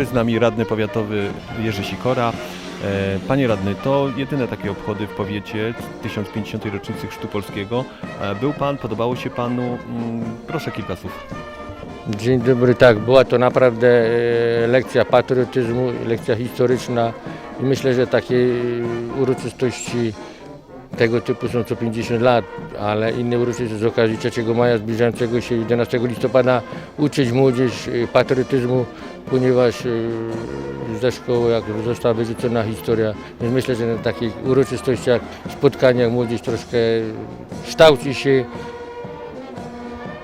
dobry, z nami radny powiatowy Jerzy Sikora. E, Panie radny, to jedyne takie obchody w powiecie 1050. rocznicy Chrztu Polskiego. E, Był Pan, podobało się Panu? Mm, Proszę kilka słów. Dzień dobry, tak, była to naprawdę e, lekcja patriotyzmu, lekcja historyczna i myślę, że takie uroczystości tego typu są co 50 lat, ale inne uroczystości z okazji 3 maja zbliżającego się 11 listopada uczyć młodzież patriotyzmu, ponieważ e, ze szkoły jak została wyrzucona historia, więc myślę, że na takich uroczystościach, spotkaniach młodzież troszkę kształci się,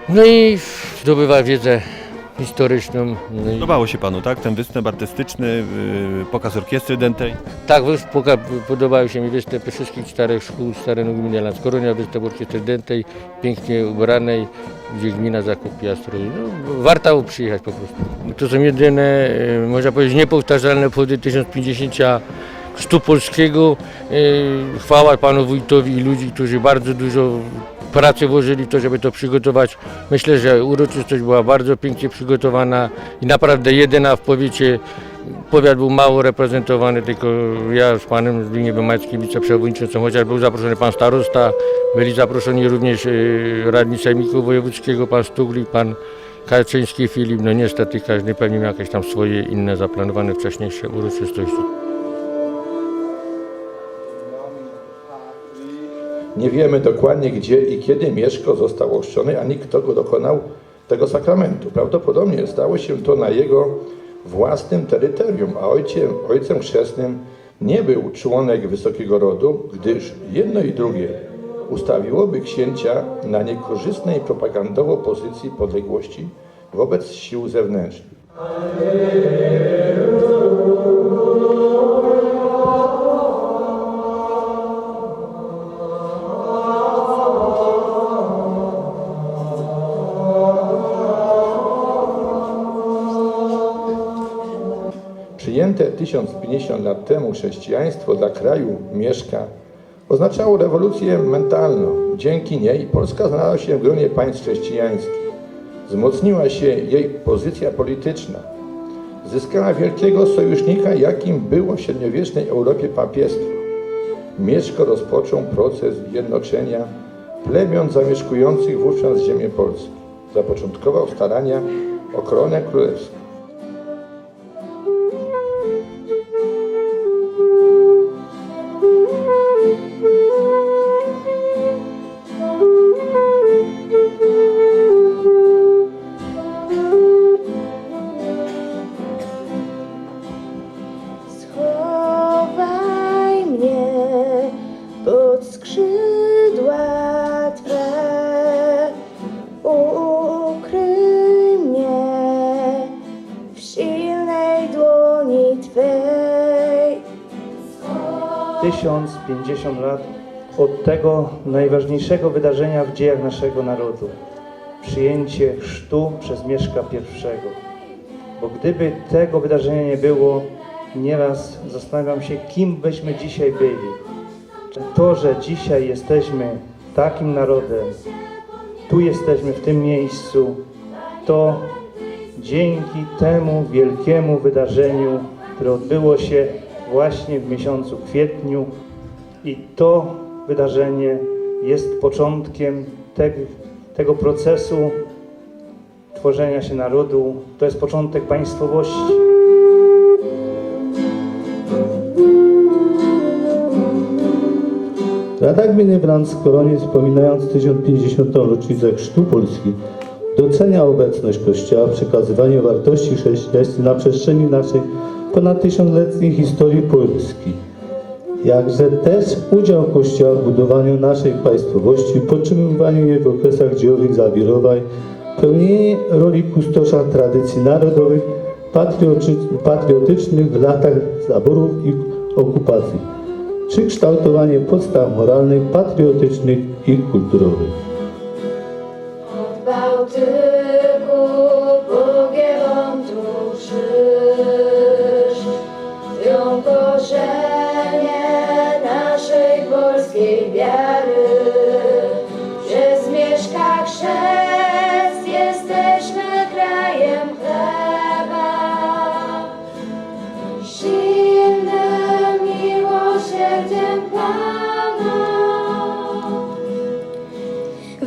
no i zdobywa wiedzę historyczną. No Podobało się Panu, tak? Ten występ artystyczny, y, pokaz orkiestry dętej. tak wyspoka, podobały się mi występy wszystkich czterech szkół z terenu gminy Lanskoronia, występ orkiestry dętej, pięknie ubranej, gdzie gmina zakupiła strój. No, warto przyjechać po prostu. To są jedyne, e, można powiedzieć, niepowtarzalne obchody 1050 Chrztu Polskiego. E, Chwała panu wójtowi i ludzi, którzy bardzo dużo pracy włożyli w to, żeby to przygotować. Myślę, że uroczystość była bardzo pięknie przygotowana i naprawdę jedyna w powiecie. Powiat był mało reprezentowany, tylko ja z panem Zbigniewem Majckim, wiceprzewodniczącym, chociaż był zaproszony pan starosta, byli zaproszeni również y, radni Sejmiku Wojewódzkiego, pan Stuglik, pan Kalczyński Filip. No niestety każdy pewnie miał jakieś tam swoje inne zaplanowane wcześniejsze uroczystości. Nie wiemy dokładnie, gdzie i kiedy Mieszko został ochrzczony, ani kto go dokonał tego sakramentu. Prawdopodobnie stało się to na jego własnym terytorium, a ojciem, ojcem chrzestnym nie był członek wysokiego rodu, gdyż jedno i drugie ustawiłoby księcia na niekorzystnej propagandowo pozycji podległości wobec sił zewnętrznych. Przyjęte 1050 lat temu chrześcijaństwo dla kraju Mieszka oznaczało rewolucję mentalną. Dzięki niej Polska znalazła się w gronie państw chrześcijańskich. Wzmocniła się jej pozycja polityczna. Zyskała wielkiego sojusznika, jakim było w średniowiecznej Europie papiestwo. Mieszko rozpoczął proces jednoczenia plemion zamieszkujących wówczas ziemię Polski. Zapoczątkował starania o koronę królewską. 1050 lat od tego najważniejszego wydarzenia w dziejach naszego narodu przyjęcie chrztu przez Mieszka I. Bo gdyby tego wydarzenia nie było, nieraz zastanawiam się, kim byśmy dzisiaj byli. To, że dzisiaj jesteśmy takim narodem, tu jesteśmy w tym miejscu, to dzięki temu wielkiemu wydarzeniu, które odbyło się właśnie w miesiącu kwietniu i to wydarzenie jest początkiem te, tego procesu tworzenia się narodu. To jest początek państwowości. Rada Gminy Blansk-Koronie, wspominając 1050. rocznicę Chrztu Polski, docenia obecność Kościoła w przekazywaniu wartości chrześcijańskich na przestrzeni naszej ponad tysiącletniej historii Polski. Jakże też udział Kościoła w budowaniu naszej państwowości, podtrzymywaniu jej w okresach dziejowych zawirowań, pełnienie roli kustosza tradycji narodowych, patrioty- patriotycznych w latach zaborów i okupacji czy kształtowanie podstaw moralnych, patriotycznych i kulturowych. Od Bałtyku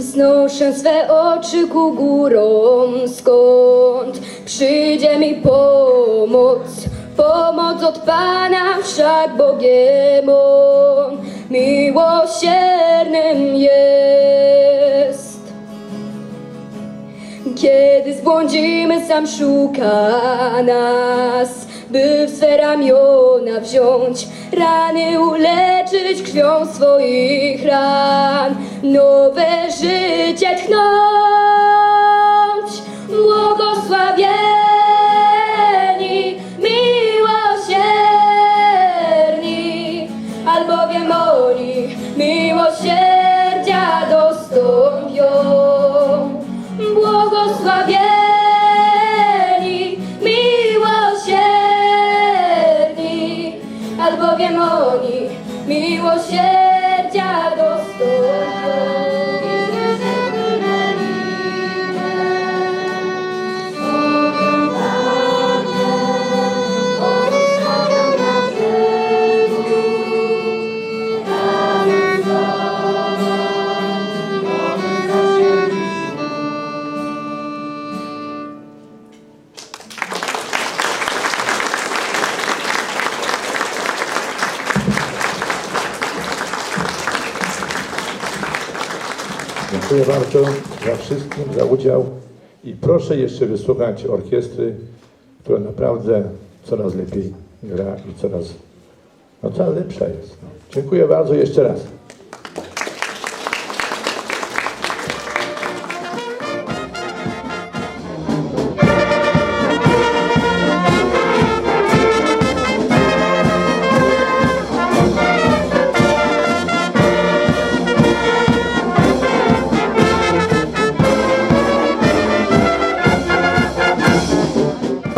Wznoszę swe oczy ku górom, skąd przyjdzie mi pomoc. Pomoc od Pana, wszak Bogiem On miłosiernym jest. Kiedy zbłądzimy, sam szuka nas, by w swe ramiona wziąć, rany uleczyć krwią swoich ran, nowe życie tchnąć. Albowiem oni miłosierdzia Dziękuję bardzo za wszystkim, za udział i proszę jeszcze wysłuchać orkiestry, która naprawdę coraz lepiej gra i coraz, no coraz lepsza jest. Dziękuję bardzo jeszcze raz.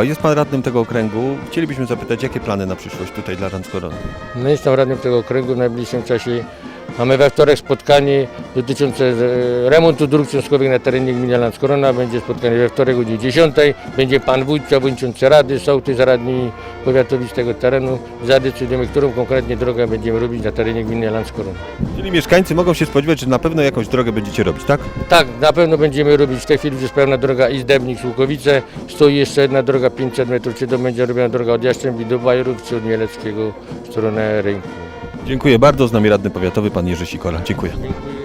Jest pan radnym tego okręgu. Chcielibyśmy zapytać, jakie plany na przyszłość tutaj dla Ranskorony? No jestem radnym tego okręgu w najbliższym czasie. Mamy we wtorek spotkanie dotyczące e, remontu dróg związkowych na terenie gminy Landskorona. Będzie spotkanie we wtorek o godzinie 10. Będzie pan wójt, przewodniczący rady, sołtys radni powiatowi z tego terenu. Zadecydujemy, którą konkretnie drogę będziemy robić na terenie gminy Landskorona. Czyli mieszkańcy mogą się spodziewać, że na pewno jakąś drogę będziecie robić, tak? Tak, na pewno będziemy robić. W tej chwili jest pełna droga Izdebnik-Słukowice. Stoi jeszcze jedna droga 500 metrów, czy to będzie robiona droga od Jastrzębi do Bajerów, czy od Mieleckiego w stronę rynku. Dziękuję bardzo. Z nami radny powiatowy, pan Jerzy Sikora. Dziękuję. Dziękuję.